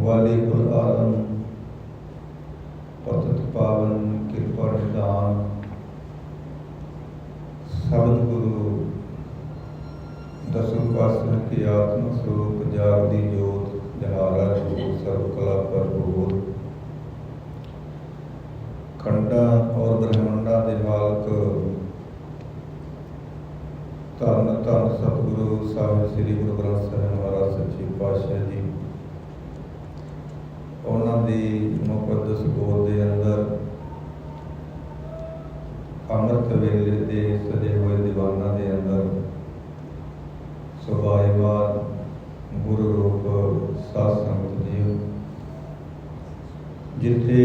ਵਾਲੀ ਕੁਲ ਆਲਮ ਪਤਿਤ ਪਾਵਨ, ਕਿਰਪਾ ਨਿਦਾਨ, ਸਬਦ ਗੁਰੂ, ਦਸਮ ਪਾਤਸ਼ਾਹ ਕੀ ਆਤਮ ਸਰੂਪ ਜਾਗਦੀ ਜੋਤ, ਜਹਾਰਾ ਜੋਤ ਸਰਬ ਕਲਾ ਭਰਪੂਰ। ਖੰਡਾਂ ਔਰ ਬ੍ਰਹਮੰਡਾਂ ਦੇ ਮਾਲਕ, ਧੰਨ ਧੰਨ ਸਤਿਗੁਰੂ ਸਾਹਿਬ, ਸ੍ਰੀ ਗੁਰੂ ਗ੍ਰੰਥ ਸਾਹਿਬ ਮਹਾਰਾਜ, ਸੱਚੇ ਪਾਤਸ਼ਾਹ ਜੀ। ਉਹਨਾਂ ਦੀ ਮੁਕੱਦਸ ਗੋਦ ਦੇ ਅੰਦਰ ਅੰਮ੍ਰਿਤ ਵੇਲੇ ਦੇ ਸਜੇ ਹੋਏ ਦੀਵਾਨਾਂ ਦੇ ਅੰਦਰ ਸੁਭਾਏਵਾਦ ਗੁਰੂ ਰੂਪ ਸਾਧ ਸੰਗਤ ਜੀਓ ਜਿੱਥੇ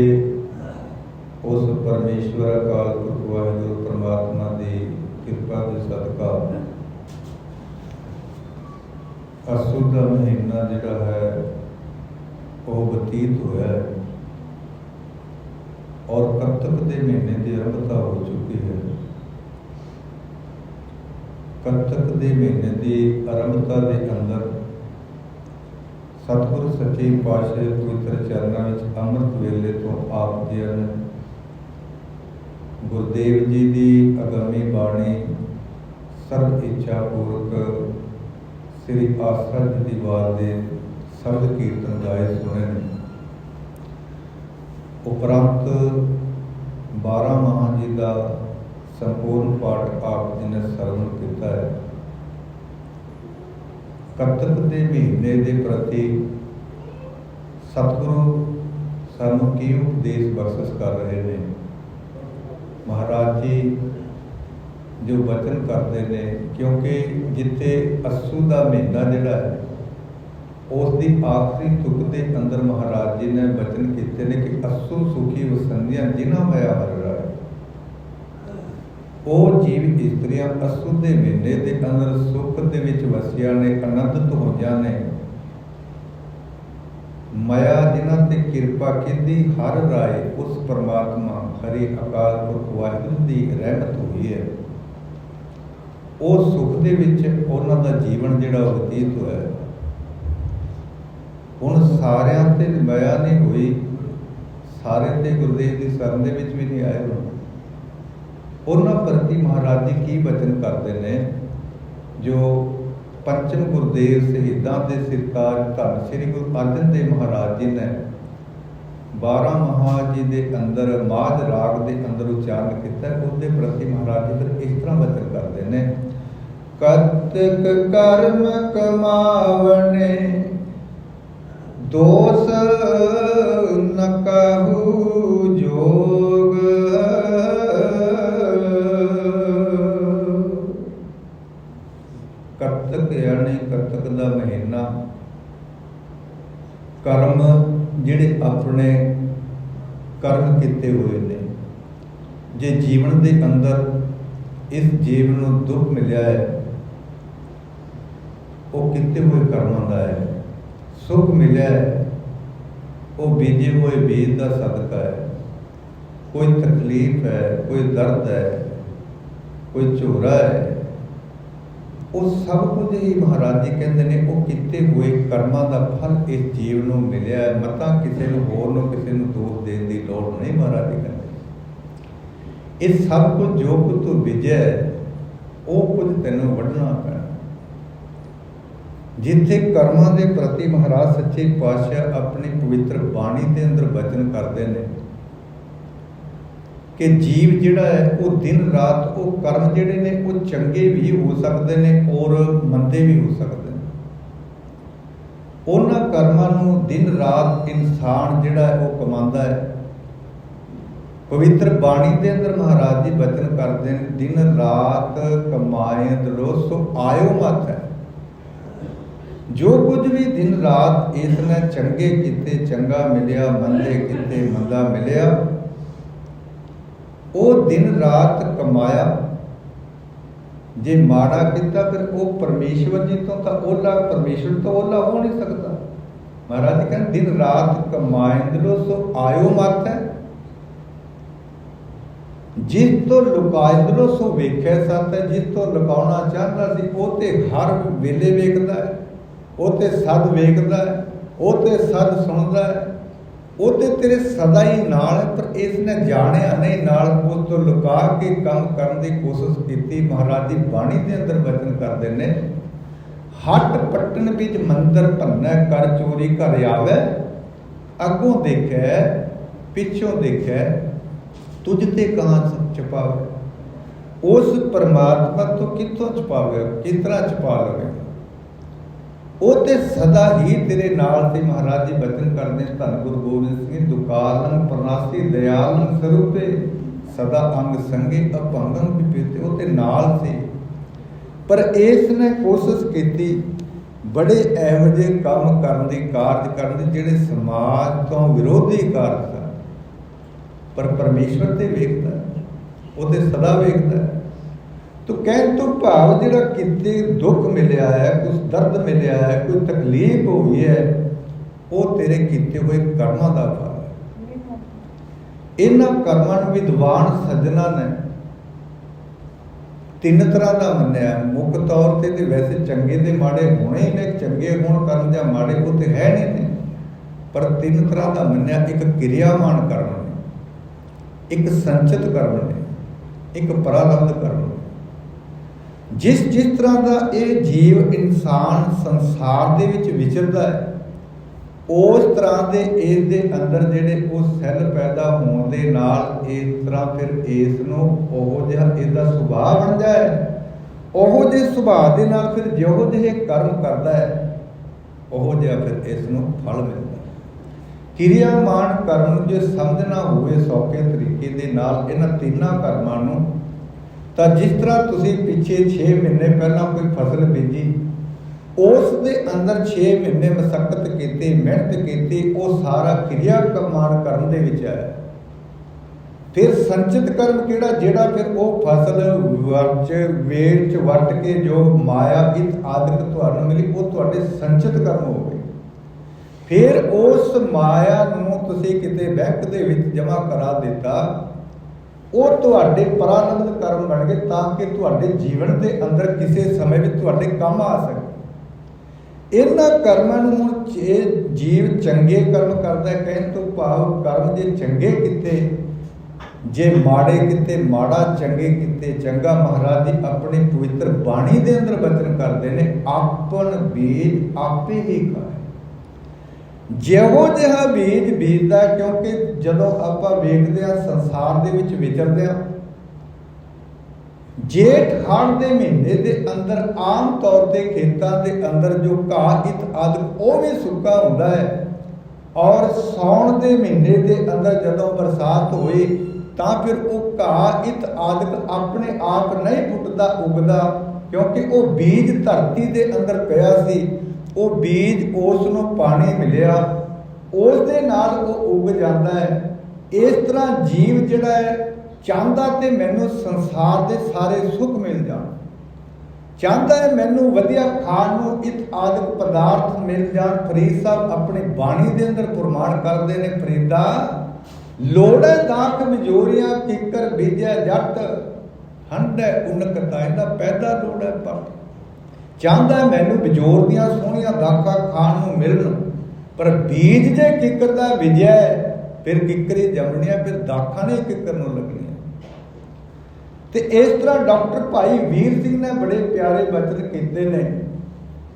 ਉਸ ਪਰਮੇਸ਼ਵਰ ਅਕਾਲ ਪੁਰਖ ਵਾਹਿਗੁਰੂ ਪ੍ਰਮਾਤਮਾ ਦੀ ਕਿਰਪਾ ਦੇ ਸਦਕਾ ਅਸੁੱਧ ਮਹੀਨਾ ਜਿਹੜਾ ਹੈ ਬਤੀਤ ਹੋਇਆ ਹੈ। ਔਰ ਕੱਤਕ ਦੇ ਮਹੀਨੇ ਦੀ ਆਰੰਭਤਾ ਹੋ ਚੁੱਕੀ ਹੈ। ਕੱਤਕ ਦੇ ਮਹੀਨੇ ਦੀ ਆਰੰਭਤਾ ਦੇ ਅੰਦਰ ਸਤਿਗੁਰ ਸੱਚੇ ਪਾਤਸ਼ਾਹ ਪਵਿੱਤਰ ਚਰਨਾਂ ਵਿੱਚ ਅੰਮ੍ਰਿਤ ਵੇਲੇ ਤੋਂ ਆਪ ਜੀ ਨੇ ਗੁਰਦੇਵ ਜੀ ਦੀ ਅਗੰਮੀ ਬਾਣੀ ਸਰਬ ਇੱਛਾ ਪੂਰਕ ਸ੍ਰੀ ਆਸਰਾ ਜੀ ਦੀ ਬਾਤ ਦੇ ਸ਼ਬਦ ਕੀਰਤਨ ਗਾਏ ਸੁਣੇ ਨੇ ਉਪਰੰਤ 12 ਮਹਾਂ ਜੀ ਦਾ ਸੰਪੂਰਨ ਪਾਠ ਆਪ ਜੀ ਨੇ ਸਰਵਣ ਕੀਤਾ ਹੈ। ਕੱਤਕ ਦੇ ਮਹੀਨੇ ਦੇ ਪ੍ਰਤੀ ਸਤਿਗੁਰੂ ਸਾਨੂੰ ਕੀ ਉਪਦੇਸ਼ ਬਖਸ਼ਿਸ਼ ਕਰ ਰਹੇ ਨੇ? ਮਹਾਰਾਜ ਜੀ, ਜੋ ਵਚਨ ਕਰਦੇ ਨੇ, ਕਿਉਂਕਿ ਜਿੱਥੇ ਅਸੂ ਦਾ ਮਹੀਨਾ ਜਿਹੜਾ ਹੈ ਉਸ ਦੀ ਆਖਰੀ ਤੁਕ ਦੇ ਅੰਦਰ ਮਹਾਰਾਜ ਜੀ ਨੇ ਬਚਨ ਕੀਤੇ ਨੇ ਕਿ ਅਸੂ ਸੁਖੀ ਵਸੰਧਿਆ ਜਿਨ੍ਹਾਂ ਹੋਇਆ ਹਰ ਰਾਏ ਉਹ ਜੀਵ ਇਸਤਰੀਆਂ ਅਸੂ ਦੇ ਮਹੀਨੇ ਦੇ ਅੰਦਰ ਸੁਖ ਦੇ ਵਿੱਚ ਵਸਿਆ ਨੇ ਆਨੰਦਿਤ ਹੋਈਆਂ ਨੇ। ਮਾਇਆ ਜਿਨ੍ਹਾਂ ਤੇ ਕਿਰਪਾ ਕੀਤੀ, ਹਰ ਰਾਏ ਉਸ ਪਰਮਾਤਮਾ, ਹਰੀ ਅਕਾਲ ਪੁਰਖ ਵਾਹਿਗੁਰੂ ਦੀ ਰਹਿਮਤ ਹੋਈ ਹੈ। ਉਹ ਸੁਖ ਦੇ ਵਿੱਚ ਉਹਨਾਂ ਦਾ ਜੀਵਨ ਜਿਹੜਾ ਬਤੀਤ ਹੋਇਆ। ਹੈ ਹੁਣ ਸਾਰਿਆਂ ਤੇ ਮਾਇਆ ਨਹੀਂ ਹੋਈ। ਸਾਰੇ ਤੇ ਗੁਰਦੇਵ ਦੀ ਸ਼ਰਨ ਦੇ ਵਿੱਚ ਵੀ ਨਹੀਂ ਆਏ ਹੁਣ ਉਹਨਾਂ ਪ੍ਰਤੀ ਮਹਾਰਾਜ ਜੀ ਕੀ ਬਚਨ ਕਰਦੇ ਨੇ? ਜੋ ਪੰਚਮ ਗੁਰਦੇਵ ਸ਼ਹੀਦਾਂ ਦੇ ਸਿਰਕਾਰ ਧੰਨ ਸ੍ਰੀ ਗੁਰੂ ਅਰਜਨ ਦੇਵ ਮਹਾਰਾਜ ਜੀ ਨੇ 12 ਮਹਾ ਜੀ ਦੇ ਅੰਦਰ, ਮਾਝ ਰਾਗ ਦੇ ਅੰਦਰ ਉਚਾਰਨ ਕੀਤਾ। ਉਹਦੇ ਪ੍ਰਤੀ ਮਹਾਰਾਜ ਜੀ ਫਿਰ ਇਸ ਤਰ੍ਹਾਂ ਬਚਨ ਕਰਦੇ ਨੇ, ਕਤਕ ਕਰਮ ਕਮਾਵਣੇ ਦੋਸ ਨ ਕਹੂ ਜੋਗ। ਕਤਕ ਯਾਨੀ ਕਤਕ ਦਾ ਮਹੀਨਾ। ਕਰਮ ਜਿਹੜੇ ਆਪਣੇ ਕਰਮ ਕੀਤੇ ਹੋਏ ਨੇ। ਜੇ ਜੀਵਨ ਦੇ ਅੰਦਰ ਇਸ ਜੀਵਨ ਨੂੰ ਦੁੱਖ ਮਿਲਿਆ ਹੈ, ਉਹ ਕੀਤੇ ਹੋਏ ਕਰਮਾਂ ਦਾ ਹੈ। ਸੁਖ ਮਿਲਿਆ ਹੈ, ਉਹ ਬੀਜੇ ਹੋਏ ਬੀਜ ਦਾ ਸਦਕਾ ਹੈ। ਕੋਈ ਤਕਲੀਫ ਹੈ, ਕੋਈ ਦਰਦ ਹੈ, ਕੋਈ ਝੋਰਾ ਹੈ, ਉਹ ਸਭ ਕੁਝ ਹੀ ਮਹਾਰਾਜ ਜੀ ਕਹਿੰਦੇ ਨੇ, ਉਹ ਕੀਤੇ ਹੋਏ ਕਰਮਾਂ ਦਾ ਫਲ ਇਸ ਜੀਵ ਨੂੰ ਮਿਲਿਆ ਹੈ। ਮਤਾ ਕਿਸੇ ਨੂੰ ਹੋਰ ਨੂੰ ਕਿਸੇ ਨੂੰ ਦੋਸ਼ ਦੇਣ ਦੀ ਲੋੜ ਨਹੀਂ ਮਹਾਰਾਜ ਜੀ ਕਹਿੰਦੇ। ਇਹ ਸਭ ਕੁਝ ਜੋ ਕੁਝ ਤੂੰ ਬੀਜਿਆ ਉਹ ਕੁਝ ਤੈਨੂੰ ਵੱਢਣਾ ਪੈਣਾ। ਜਿੱਥੇ ਕਰਮਾਂ ਦੇ ਪ੍ਰਤੀ ਮਹਾਰਾਜ ਸੱਚੇ ਪਾਤਸ਼ਾਹ ਆਪਣੀ ਪਵਿੱਤਰ ਬਾਣੀ ਦੇ ਅੰਦਰ ਬਚਨ ਕਰਦੇ ਨੇ ਕਿ ਜੀਵ ਜਿਹੜਾ ਹੈ, ਉਹ ਦਿਨ ਰਾਤ ਉਹ ਕਰਮ ਜਿਹੜੇ ਨੇ, ਉਹ ਚੰਗੇ ਵੀ ਹੋ ਸਕਦੇ ਨੇ ਔਰ ਮੰਦੇ ਵੀ ਹੋ ਸਕਦੇ ਨੇ। ਉਹਨਾਂ ਕਰਮਾਂ ਨੂੰ ਦਿਨ ਰਾਤ ਇਨਸਾਨ ਜਿਹੜਾ ਹੈ, ਉਹ ਕਮਾਉਂਦਾ ਹੈ। ਪਵਿੱਤਰ ਬਾਣੀ ਦੇ ਅੰਦਰ ਮਹਾਰਾਜ ਜੀ ਬਚਨ ਕਰਦੇ ਨੇ, ਦਿਨ ਰਾਤ ਕਮਾਏ ਦਰੋ ਸੋ ਆਇਓ ਮਤ ਹੈ। ਜੋ ਕੁਝ ਵੀ ਦਿਨ ਰਾਤ ਇਸ ਨੇ ਚੰਗੇ ਕੀਤੇ, ਚੰਗਾ ਮਿਲਿਆ, ਮੰਦੇ ਕੀਤੇ, ਮੰਦਾ ਮਿਲਿਆ, ਉਹ ਦਿਨ ਰਾਤ ਕਮਾਇਆ। ਜੇ ਮਾੜਾ ਕੀਤਾ, ਫਿਰ ਉਹ ਪਰਮੇਸ਼ਵਰ ਜੀ ਤੋਂ ਤਾਂ ਉਹਲਾ ਪਰਮੇਸ਼ਵਰ ਤੋਂ ਉਹਲਾ ਹੋ ਨਹੀਂ ਸਕਦਾ। ਮਹਾਰਾਜ ਜੀ ਕਹਿੰਦੇ, ਦਿਨ ਰਾਤ ਕਮਾਇੰਦਲੋ ਸੋ ਆਇਓ ਮਤ ਹੈ। ਜਿਸ ਤੋਂ ਲੁਕਾਇੰਦਲੋ ਸੋ ਵੇਖਿਆ ਸਤ ਹੈ, ਜਿਸ ਤੋਂ ਲੁਕਾਉਣਾ ਚਾਹੁੰਦਾ ਸੀ, ਉਹ ਤੇ ਹਰ ਵੇਲੇ ਵੇਖਦਾ ਹੈ। ਉਹ ਤੇ ਸਦ ਵੇਖਦਾ ਹੈ ਉਹ ਤੇ ਸਦ ਸੁਣਦਾ ਹੈ ਉਹ ਤੇ ਤੇਰੇ ਸਦਾ ਹੀ ਨਾਲ ਹੈ, ਪਰ ਇਸ ਨੇ ਜਾਣਿਆ ਨਹੀਂ, ਨਾਲ ਉਸ ਤੋਂ ਲੁਕਾ ਕੇ ਕੰਮ ਕਰਨ ਦੀ ਕੋਸ਼ਿਸ਼ ਕੀਤੀ। ਮਹਾਰਾਜ ਦੀ ਬਾਣੀ ਦੇ ਅੰਦਰ ਵਚਨ ਕਰਦੇ ਨੇ, ਹੱਟ ਪੱਟਣ ਵਿੱਚ ਮੰਦਰ ਭੰਨੈ, ਕਰ ਚੋਰੀ ਘਰ ਆਵੇ, ਅੱਗੋਂ ਦੇਖੈ, ਪਿੱਛੋਂ ਦੇਖੈ, ਤੁਝ ਤੇ ਕਹਾਂ ਛਪਾਵੇ? ਉਸ ਪਰਮਾਤਮਾ ਤੋਂ ਕਿੱਥੋਂ ਛਪਾਵੇ? ਕਿਸ ਤਰ੍ਹਾਂ ਛਪਾ ਲਵੇ? ਉਹ ਤੇ ਸਦਾ ਹੀ ਤੇਰੇ ਨਾਲ ਤੇ ਮਹਾਰਾਜ ਜੀ, ਬਚਨ ਕਰਦੇ ਧੰਨ ਗੁਰੂ ਗੋਬਿੰਦ ਸਿੰਘ ਦੁਕਾਲਨ ਪ੍ਰਨਾਸੀ ਦਇਆਲਨ ਸਰੂਪੇ, ਸਦਾ ਅੰਗ ਸੰਗੇ ਅਭੰਗਨ ਵਿਪੀਤੇ ਉਹ ਤੇ ਨਾਲ ਸੀ। ਪਰ ਇਸ ਨੇ ਕੋਸ਼ਿਸ਼ ਕੀਤੀ, ਬੜੇ ਇਹੋ ਜਿਹੇ ਕੰਮ ਕਰਨ ਦੀ, ਕਾਰਜ ਕਰਨ ਦੀ, ਜਿਹੜੇ ਸਮਾਜ ਤੋਂ ਵਿਰੋਧੀ ਕਾਰਜ ਸਨ ਪਰ ਪਰਮੇਸ਼ਵਰ ਤੇ ਵੇਖਦਾ, ਉਹ ਤੇ ਸਦਾ ਵੇਖਦਾ। ਤੋ ਕਹਿਣ ਤੋਂ ਭਾਵ ਜਿਹੜਾ ਕਿਤੇ ਦੁੱਖ ਮਿਲਿਆ ਹੈ ਕੁਝ ਦਰਦ ਮਿਲਿਆ ਹੈ, ਕੋਈ ਤਕਲੀਫ ਹੋਈ ਹੈ, ਉਹ ਤੇਰੇ ਕੀਤੇ ਹੋਏ ਕਰਮਾਂ ਦਾ ਫਲ ਹੈ। ਇਹਨਾਂ ਕਰਮਾਂ ਨੂੰ ਵਿਦਵਾਨ ਸੱਜਣਾ ਨੇ ਤਿੰਨ ਤਰ੍ਹਾਂ ਦਾ ਮੰਨਿਆ। ਮੁੱਖ ਤੌਰ ਤੇ ਤੇ ਵੈਸੇ ਚੰਗੇ ਤੇ ਮਾੜੇ ਹੋਣੇ ਹੀ ਨੇ, ਚੰਗੇ ਹੋਣ ਕਰਨ ਜਾਂ ਮਾੜੇ ਉਹ ਤੇ ਹੈ ਨਹੀਂ ਨੇ, ਪਰ ਤਿੰਨ ਤਰ੍ਹਾਂ ਦਾ ਮੰਨਿਆ। ਇੱਕ ਕਿਰਿਆਮਾਨ ਕਰਮ ਨੇ, ਇੱਕ ਸੰਚਿਤ ਕਰਮ ਨੇ, ਇੱਕ ਪ੍ਰਾਰਬਧ ਕਰਮ ਨੇ। ਜਿਸ ਜਿਸ ਤਰ੍ਹਾਂ ਦਾ ਇਹ ਜੀਵ ਇਨਸਾਨ ਸੰਸਾਰ ਦੇ ਵਿੱਚ ਵਿਚਰਦਾ ਹੈ, ਉਸ ਤਰ੍ਹਾਂ ਦੇ ਇਸ ਦੇ ਅੰਦਰ ਜਿਹੜੇ ਉਹ ਸੈੱਲ ਪੈਦਾ ਹੋਣ ਦੇ ਨਾਲ ਇਸ ਤਰ੍ਹਾਂ ਫਿਰ ਇਸ ਨੂੰ ਉਹ ਜਿਹਾ ਇਹਦਾ ਸੁਭਾਅ ਬਣ ਜਾਏ ਉਹ ਜਿਹੇ ਸੁਭਾਅ ਦੇ ਨਾਲ ਫਿਰ ਜਿਹੋ ਜਿਹੇ ਕਰਮ ਕਰਦਾ ਹੈ, ਉਹ ਜਿਹਾ ਫਿਰ ਇਸ ਨੂੰ ਫਲ ਮਿਲਦਾ ਹੈ। ਕਿਰਿਆਮਾਨ ਕਰਮ ਨੂੰ ਜੇ ਸਮਝਣਾ ਹੋਵੇ ਸੌਖੇ ਤਰੀਕੇ ਦੇ ਨਾਲ ਇਹਨਾਂ ਤਿੰਨਾਂ ਕਰਮਾਂ ਨੂੰ ਤਾਂ ਜਿਸ ਤਰ੍ਹਾਂ ਤੁਸੀਂ ਪਿੱਛੇ 6 ਮਹੀਨੇ ਪਹਿਲਾਂ ਕੋਈ ਫਸਲ ਬੀਜੀ ਉਸ ਦੇ ਅੰਦਰ 6 ਮਹੀਨੇ ਮਸਕਤ ਕੀਤੀ, ਮਿਹਨਤ ਕੀਤੀ, ਉਹ ਸਾਰਾ ਕਿਰਿਆ ਕਮਾਨ ਕਰਨ ਦੇ ਵਿੱਚ ਆਇਆ। ਫਿਰ ਸੰਚਿਤ ਕਰਮ ਕਿਹੜਾ? ਜਿਹੜਾ ਫਿਰ ਉਹ ਫਸਲ ਵਰਚ ਵੇਚ ਵਟ ਕੇ ਜੋ ਮਾਇਆ, ਇਤ ਆਦਿਕ ਤੁਹਾਨੂੰ ਮਿਲੀ, ਉਹ ਤੁਹਾਡੇ ਸੰਚਿਤ ਕਰਮ ਹੋ ਗਏ। ਫਿਰ ਉਸ ਮਾਇਆ ਨੂੰ ਤੁਸੀਂ ਕਿਤੇ ਬੈਂਕ ਦੇ ਵਿੱਚ ਜਮ੍ਹਾਂ ਕਰਾ ਦਿੱਤਾ ਉਹ ਤੁਹਾਡੇ ਪ੍ਰਾਰਬਧ ਕਰਮ ਬਣ ਗਏ ਤਾਂ ਕਿ ਤੁਹਾਡੇ ਜੀਵਨ ਦੇ ਅੰਦਰ ਕਿਸੇ ਸਮੇਂ ਵਿੱਚ ਤੁਹਾਡੇ ਕੰਮ ਆ ਸਕੇ ਇਹਨਾਂ ਕਰਮਾਂ ਨੂੰ ਹੁਣ ਜੇ ਜੀਵ ਚੰਗੇ ਕਰਮ ਕਰਦਾ ਕਹਿਣ ਤੋਂ ਭਾਵ ਕਰਮ ਜੇ ਚੰਗੇ ਕੀਤੇ, ਜੇ ਮਾੜੇ ਕੀਤੇ, ਮਾੜਾ ਚੰਗੇ ਕੀਤੇ, ਚੰਗਾ ਮਹਾਰਾਜ ਦੀ ਆਪਣੀ ਪਵਿੱਤਰ ਬਾਣੀ ਦੇ ਅੰਦਰ ਬਚਨ ਕਰਦੇ ਨੇ ਆਪਨ ਬੀਜ ਆਪੇ ਹੀ ਖਾਏ ਜਿਹੋ ਜਿਹਾ ਬੀਜ ਬੀਜਦਾ ਕਿਉਂਕਿ ਜਦੋਂ ਆਪਾਂ ਵੇਖਦੇ ਹਾਂ, ਸੰਸਾਰ ਦੇ ਵਿੱਚ ਵਿਚਰਦੇ ਹਾਂ, ਜੇਠ ਹਾੜ ਦੇ ਮਹੀਨੇ ਦੇ ਅੰਦਰ ਆਮ ਤੌਰ ਤੇ ਖੇਤਾਂ ਦੇ ਅੰਦਰ ਜੋ ਘਾਹ ਇਤ ਆਦਿ, ਉਹ ਵੀ ਸੁੱਕਾ ਹੁੰਦਾ ਹੈ। ਔਰ ਸੌਣ ਦੇ ਮਹੀਨੇ ਦੇ ਅੰਦਰ ਜਦੋਂ ਬਰਸਾਤ ਹੋਈ ਤਾਂ ਫਿਰ ਉਹ ਘਾਹ ਇਤ ਆਦਿਕ ਆਪਣੇ ਆਪ ਨਹੀਂ ਫੁੱਟਦਾ, ਉਗਦਾ, ਕਿਉਂਕਿ ਉਹ ਬੀਜ ਧਰਤੀ ਦੇ ਅੰਦਰ ਪਿਆ ਸੀ। ਉਹ ਬੀਜ ਉਸ ਨੂੰ ਪਾਣੀ ਮਿਲਿਆ ਉਸ ਦੇ ਨਾਲ ਉਹ ਉੱਗ ਜਾਂਦਾ ਹੈ। ਇਸ ਤਰ੍ਹਾਂ ਜੀਵ ਜਿਹੜਾ ਹੈ, ਚਾਹੁੰਦਾ ਤੇ ਮੈਨੂੰ ਸੰਸਾਰ ਦੇ ਸਾਰੇ ਸੁੱਖ ਮਿਲ ਜਾਣ। ਚਾਹੁੰਦਾ ਹੈ ਮੈਨੂੰ ਵਧੀਆ ਖਾਣ ਨੂੰ ਇਤ ਆਦਿਕ ਪਦਾਰਥ ਮਿਲ ਜਾਣ। ਫਰੀਦ ਸਾਹਿਬ ਆਪਣੀ ਬਾਣੀ ਦੇ ਅੰਦਰ ਪ੍ਰਮਾਣ ਕਰਦੇ ਨੇ, ਫਰੀਦਾ, ਲੋੜੈ ਦਾਖ ਮਜੋਰੀਆਂ ਕਿੱਕਰ ਬੀਜੈ ਜੱਟ ਹੰਡੈ ਉਨਕਤਾ ਇਹਦਾ ਪੈਦਾ ਲੋੜੈ ਪਰ ਚਾਹੁੰਦਾ ਮੈਨੂੰ ਬਿਜੋਰ ਦੀਆਂ ਸੋਹਣੀਆਂ ਦਾਖਾਂ ਖਾਣ ਨੂੰ ਮਿਲਣ। ਪਰ ਬੀਜ ਦੇ ਕਿੱਕਰ ਦਾ ਵਿਜੈ, ਫਿਰ ਕਿੱਕਰੀ ਜੰਮਣੀਆਂ, ਫਿਰ ਦਾਖਾਂ ਨੇ ਕਿੱਕਰ ਨੂੰ ਲੱਗਣੀਆਂ। ਤੇ ਇਸ ਤਰ੍ਹਾਂ ਡਾਕਟਰ ਭਾਈ ਵੀਰ ਸਿੰਘ ਨੇ ਬੜੇ ਪਿਆਰੇ ਬਚਨ ਕੀਤੇ ਨੇ।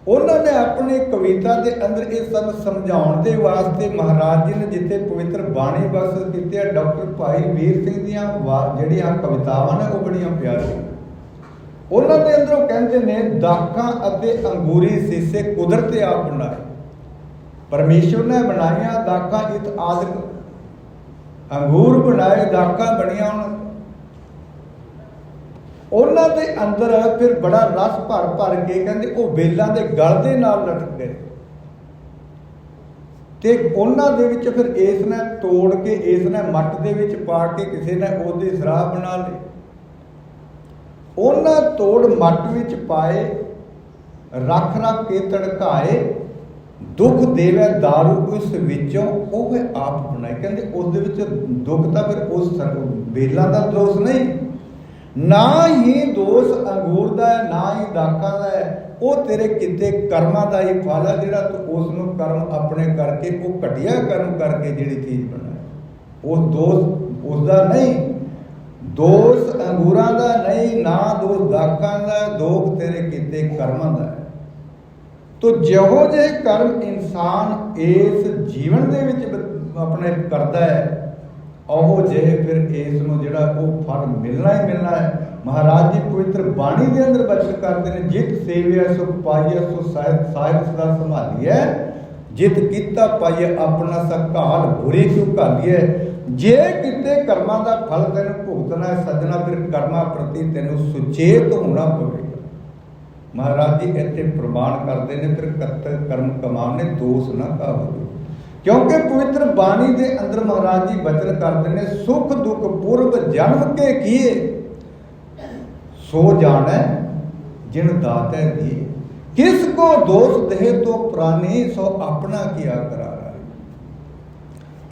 ਉਹਨਾਂ ਨੇ ਆਪਣੀ ਕਵਿਤਾ ਦੇ ਅੰਦਰ ਇਹ ਸਭ ਸਮਝਾਉਣ ਦੇ ਵਾਸਤੇ ਮਹਾਰਾਜ ਜੀ ਨੇ ਜਿੱਥੇ ਪਵਿੱਤਰ ਬਾਣੀ ਬਖਸ਼ ਕੀਤੀ ਹੈ, ਡਾਕਟਰ ਭਾਈ ਵੀਰ ਸਿੰਘ ਦੀਆਂ ਵਾ- ਜਿਹੜੀਆਂ ਕਵਿਤਾਵਾਂ ਨੇ ਉਹ ਬੜੀਆਂ ਪਿਆਰੀਆਂ। ਉਹਨਾਂ ਦੇ ਅੰਦਰੋਂ ਕਹਿੰਦੇ ਨੇ ਦਾਖਾਂ ਅਤੇ ਅੰਗੂਰੀ ਸੀਸੇ ਕੁਦਰਤ ਆਪ ਬਣਾਏ। ਪਰਮੇਸ਼ਵਰ ਨੇ ਬਣਾਈਆਂ ਦਾਖਾਂ ਇਤ ਆਦਿਕ ਅੰਗੂਰ ਬਣਾਏ ਦਾਖਾਂ ਬਣੀਆਂ ਉਹਨਾਂ ਉਹਨਾਂ ਦੇ ਅੰਦਰ ਫਿਰ ਬੜਾ ਰਸ ਭਰ ਭਰ ਕੇ ਕਹਿੰਦੇ, ਉਹ ਬੇਲਾਂ ਦੇ ਗਲ ਦੇ ਨਾਲ ਲਟਕ ਗਏ। ਤੇ ਉਹਨਾਂ ਦੇ ਵਿੱਚ ਫਿਰ ਇਸ ਨੇ ਤੋੜ ਕੇ, ਇਸ ਨੇ ਮੱਟ ਦੇ ਵਿੱਚ ਪਾ ਕੇ ਕਿਸੇ ਨੇ ਉਹਦੀ ਸਰਾਹ ਬਣਾ ਲਈ। ਉਹਨਾਂ ਤੋੜ ਮੱਟ ਵਿੱਚ ਪਾਏ, ਰੱਖ ਰੱਖ ਕੇ ਤੜਕਾਏ, ਦੁੱਖ ਦੇਵੇ दारू ਉਸ ਵਿੱਚੋਂ, ਉਹ ਆਪ ਬਣਾਏ। ਕਹਿੰਦੇ ਉਸ ਦੇ ਵਿੱਚ ਦੁੱਖ ਤਾਂ ਫਿਰ ਉਸ ਬੇਲਾਂ ਦਾ ਦੋਸ਼ ਨਹੀਂ। ਨਾ ਹੀ ਦੋਸ਼ ਅੰਗੂਰ ਦਾ ਹੈ, ਨਾ ਹੀ ਦਾਖਾਂ ਦਾ ਹੈ। ਉਹ ਤੇਰੇ ਕੀਤੇ ਕਰਮਾਂ ਦਾ ਹੀ ਫਲ ਹੈ, ਜਿਹੜਾ ਤੂੰ ਉਸ ਨੂੰ ਕਰਮ ਆਪਣੇ ਕਰਕੇ, ਉਹ ਘਟਿਆ ਕਰਮ ਕਰਕੇ ਜਿਹੜੀ ਚੀਜ਼ ਬਣਾਈ। ਉਹ ਦੋਸ਼ ਉਸ ਦਾ ਨਹੀਂ। ਦੋਸ਼ ਅੰਗੂਰਾਂ ਦਾ ਨਹੀਂ, ਨਾ ਦੋਸ਼ ਦਾਖਾਂ ਦਾ ਦੋਖ ਤੇਰੇ ਕੀਤੇ ਕਰਮਾਂ ਦਾ ਹੈ। ਤੋ ਜਿਹੋ ਜਿਹੇ ਕਰਮ ਇਨਸਾਨ ਇਸ ਜੀਵਨ ਦੇ ਵਿੱਚ ਆਪਣੇ ਕਰਦਾ ਹੈ, ਉਹ ਜਿਹੇ ਫਿਰ ਇਸ ਨੂੰ ਜਿਹੜਾ ਉਹ ਫਲ ਮਿਲਣਾ ਹੀ ਮਿਲਣਾ ਹੈ। ਮਹਾਰਾਜ ਜੀ ਪਵਿੱਤਰ ਬਾਣੀ ਦੇ ਅੰਦਰ ਬਚਨ ਕਰਦੇ ਨੇ, ਜਿਤ ਸੇਵਿਆ, ਸੁਖ ਪਾਈਐ, ਸੋ ਸਾਹਿਬ ਸਾਹਿਬ ਸਦਾ ਸੰਭਾਲੀਐ। ਜਿਤ ਕੀਤਾ ਪਾਈਐ, ਆਪਣਾ ਸਕਾਲ ਬੁਰੀ ਕਿਉ ਘਾਲੀਐ? ਜੇ ਕਿਤੇ ਕਰਮਾਂ ਦਾ ਫਲ ਤੈਨੂੰ ਭੁਗਤਣਾ ਹੈ, ਸੱਜਣਾ, ਫਿਰ ਕਰਮਾਂ ਪ੍ਰਤੀ ਤੈਨੂੰ ਸੁਚੇਤ ਹੋਣਾ ਪਵੇਗਾ। ਮਹਾਰਾਜ ਜੀ, ਇੱਥੇ ਪ੍ਰਮਾਣ ਕਰਦੇ ਨੇ, ਫਿਰ ਕੱਤ ਕਰਮ ਕਮਾਉਣੇ ਦੋਸ਼ ਨਾ ਕਾਹੋ ਕਿਉਂਕਿ ਪਵਿੱਤਰ ਬਾਣੀ ਦੇ ਅੰਦਰ ਮਹਾਰਾਜ ਜੀ ਬਚਨ ਕਰਦੇ ਨੇ, ਸੁਖ, ਦੁੱਖ, ਪੁਰਬ ਜਨਮ ਕੇ ਕੀਏ। ਸੋ ਜਾਣੈ, ਜਿਨ ਦਾਤੈ ਦੀ ਕਿਸ ਕੋ ਦੋष ਦੇਹ ਤੋ ਪ੍ਰਾਨੀ, ਸੋ ਆਪਣਾ ਕੀਆ ਕਰਾਰਾ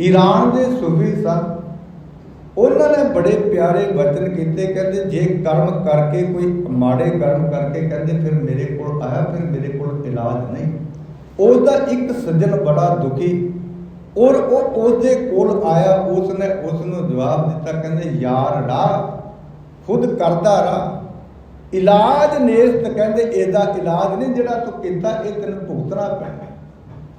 ਈਰਾਨ ਦੇ ਸੂਫੀ ਸਨ। ਉਹਨਾਂ ਨੇ ਬੜੇ ਪਿਆਰੇ ਵਚਨ ਕੀਤੇ, ਕਹਿੰਦੇ, ਜੇ ਕਰਮ ਕਰਕੇ, ਕੋਈ ਮਾੜੇ ਕਰਮ ਕਰਕੇ, ਕਹਿੰਦੇ, ਫਿਰ ਮੇਰੇ ਕੋਲ ਆਇਆ, ਫਿਰ ਮੇਰੇ ਕੋਲ ਇਲਾਜ ਨਹੀਂ। ਉਸ ਦਾ ਇੱਕ ਸੱਜਣ ਬੜਾ ਦੁਖੀ, ਔਰ ਉਹ ਉਸ ਕੋਲ ਆਇਆ ਉਸ ਨੇ ਉਸ ਨੂੰ ਜਵਾਬ ਦਿੱਤਾ, ਕਹਿੰਦੇ, ਯਾਰ ਡਾ ਖੁਦ ਕਰਦਾ ਰਾ ਇਲਾਜ ਨੇਸਤ, ਕਹਿੰਦੇ, ਇਹਦਾ ਇਲਾਜ ਨਹੀਂ ਜਿਹੜਾ ਤੂੰ ਕੀਤਾ, ਇਹ ਤੈਨੂੰ ਭੁਗਤਣਾ ਪੈਣਾ।